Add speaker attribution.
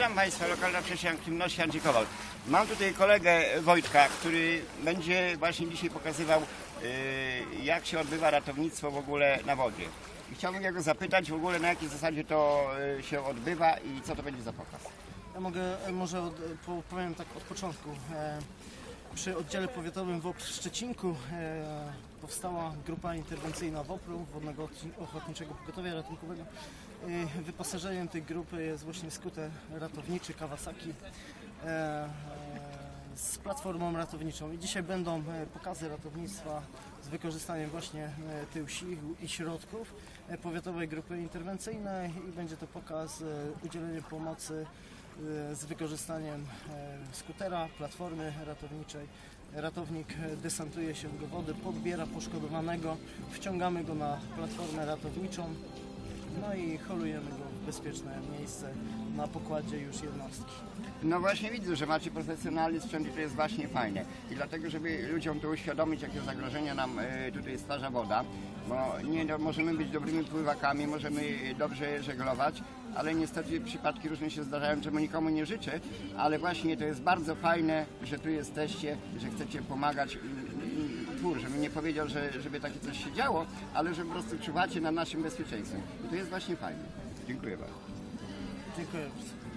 Speaker 1: Witam Państwa, lokalna przestrzeń aktywności Andrzej. Mam tutaj kolegę Wojtka, który będzie właśnie dzisiaj pokazywał, yy, jak się odbywa ratownictwo w ogóle na wodzie. I chciałbym jego zapytać w ogóle, na jakiej zasadzie to yy, się odbywa i co to będzie za pokaz.
Speaker 2: Ja mogę e, może od, po, powiem tak od początku. Przy oddziale powiatowym w Szczecinku e, powstała grupa interwencyjna WOPR-u, Wodnego Ochotniczego Pogotowia Ratunkowego. E, wyposażeniem tej grupy jest właśnie skuter ratowniczy Kawasaki e, e, z platformą ratowniczą. I dzisiaj będą e, pokazy ratownictwa z wykorzystaniem właśnie e, tych sił i środków e, powiatowej grupy interwencyjnej i będzie to pokaz e, udzielenia pomocy z wykorzystaniem e, skutera, platformy ratowniczej. Ratownik e, desantuje się do wody, podbiera poszkodowanego, wciągamy go na platformę ratowniczą, no i holujemy go w bezpieczne miejsce na pokładzie już jednostki.
Speaker 1: No właśnie widzę, że macie profesjonalny sprzęt i to jest właśnie fajne. I dlatego, żeby ludziom to uświadomić, jakie zagrożenia nam e, tutaj stwarza woda, bo nie możemy być dobrymi pływakami, możemy dobrze żeglować, ale niestety przypadki różne się zdarzają, czemu nikomu nie życzę, ale właśnie to jest bardzo fajne, że tu jesteście, że chcecie pomagać twór, żebym nie powiedział, że, żeby takie coś się działo, ale że po prostu czuwacie nad naszym bezpieczeństwem. I to jest właśnie fajne. Dziękuję bardzo.
Speaker 2: Dziękuję bardzo.